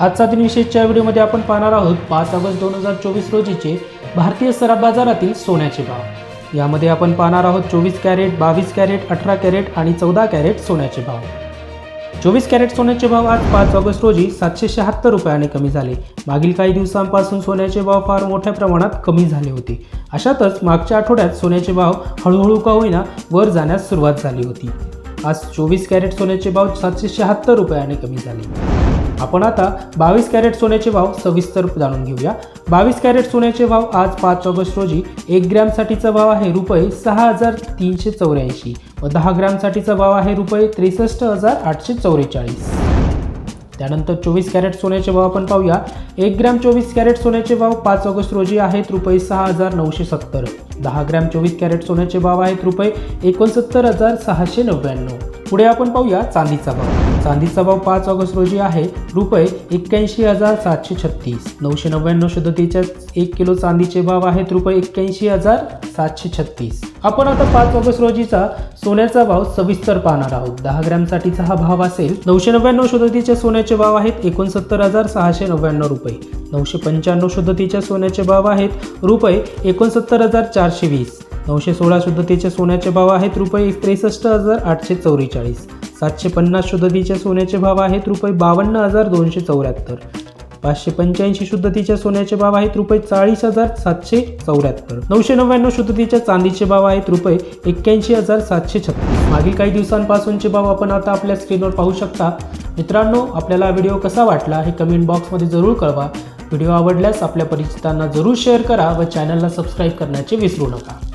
आजचा दिन विशेषच्या व्हिडिओमध्ये आपण पाहणार आहोत पाच ऑगस्ट दोन हजार चोवीस रोजीचे भारतीय सराफ बाजारातील सोन्याचे भाव. यामध्ये आपण पाहणार आहोत चोवीस कॅरेट बावीस कॅरेट अठरा कॅरेट आणि चौदा कॅरेट सोन्याचे भाव. चोवीस कॅरेट सोन्याचे भाव आज पाच ऑगस्ट रोजी सातशे शहात्तर रुपयाने कमी झाले. मागील काही दिवसांपासून सोन्याचे भाव फार मोठ्या प्रमाणात कमी झाले होते. अशातच मागच्या आठवड्यात सोन्याचे भाव हळूहळू का होईना वर जाण्यास सुरुवात झाली होती. आज चोवीस कॅरेट सोन्याचे भाव सातशे शहात्तर रुपयाने कमी झाले. आपण आता बावीस कॅरेट सोन्याचे भाव सविस्तर जाणून घेऊया. बावीस कॅरेट सोन्याचे भाव आज पाच ऑगस्ट रोजी एक ग्रॅमसाठीचा भाव आहे रुपये सहा हजार तीनशे चौऱ्याऐंशी. व दहा ग्रॅमसाठीचा भाव आहे रुपये त्रेसष्ट हजार आठशे चौवेचाळीस त्यानंतर चोवीस कॅरेट सोन्याचे भाव आपण पाहूया. एक ग्रॅम चोवीस कॅरेट सोन्याचे भाव पाच ऑगस्ट रोजी आहेत रुपये सहा हजार नऊशे सत्तर. दहा ग्रॅम चोवीस कॅरेट सोन्याचे भाव आहेत रुपये एकोणसत्तर हजार सहाशे नव्याण्णव. पुढे आपण पाहूया चांदीचा भाव. चांदीचा भाव पाच ऑगस्ट रोजी आहे. रुपये एक्क्याऐंशी हजार सातशे छत्तीस. नऊशे नव्याण्णव शुद्धतेच्या एक किलो चांदीचे भाव आहेत. रुपये एक्क्याऐंशी हजार सातशे छत्तीस. आपण आता पाच ऑगस्ट रोजीचा सोन्याचा भाव सविस्तर पाहणार आहोत. दहा ग्रॅमसाठीचा हा भाव असेल. नऊशे नव्याण्णव शुद्धतेच्या सोन्याचे भाव आहेत. एकोणसत्तर हजार सहाशे नव्याण्णव रुपये. नऊशे पंच्याण्णव शुद्धतेच्या सोन्याचे भाव आहेत. रुपये एकोणसत्तर हजार चारशे वीस. नऊशे सोळा शुद्धतेच्या सोन्याचे भाव आहेत. रुपये त्रेसष्ट हजार आठशे चौवेचाळीस. सातशे पन्नास शुद्धतीच्या सोन्याचे भाव आहेत रुपये बावन्न हजार दोनशे चौऱ्याहत्तर. पाचशे पंच्याऐंशी शुद्धतीच्या सोन्याचे भाव आहेत रुपये चाळीस हजार सातशे चौऱ्याहत्तर. नऊशे नव्याण्णव शुद्धतीच्या चांदीचे भाव आहेत रुपये एक्क्याऐंशी हजार सातशे छत्तीस. मागील काही दिवसांपासूनचे भाव आपण आता आपल्या स्क्रीनवर पाहू शकता. मित्रांनो आपल्याला हा व्हिडिओ कसा वाटला हे कमेंट बॉक्समध्ये जरूर कळवा. व्हिडिओ आवडल्यास आपल्या परिचितांना जरूर शेअर करा व चॅनलला सबस्क्राईब करण्याचे विसरू नका.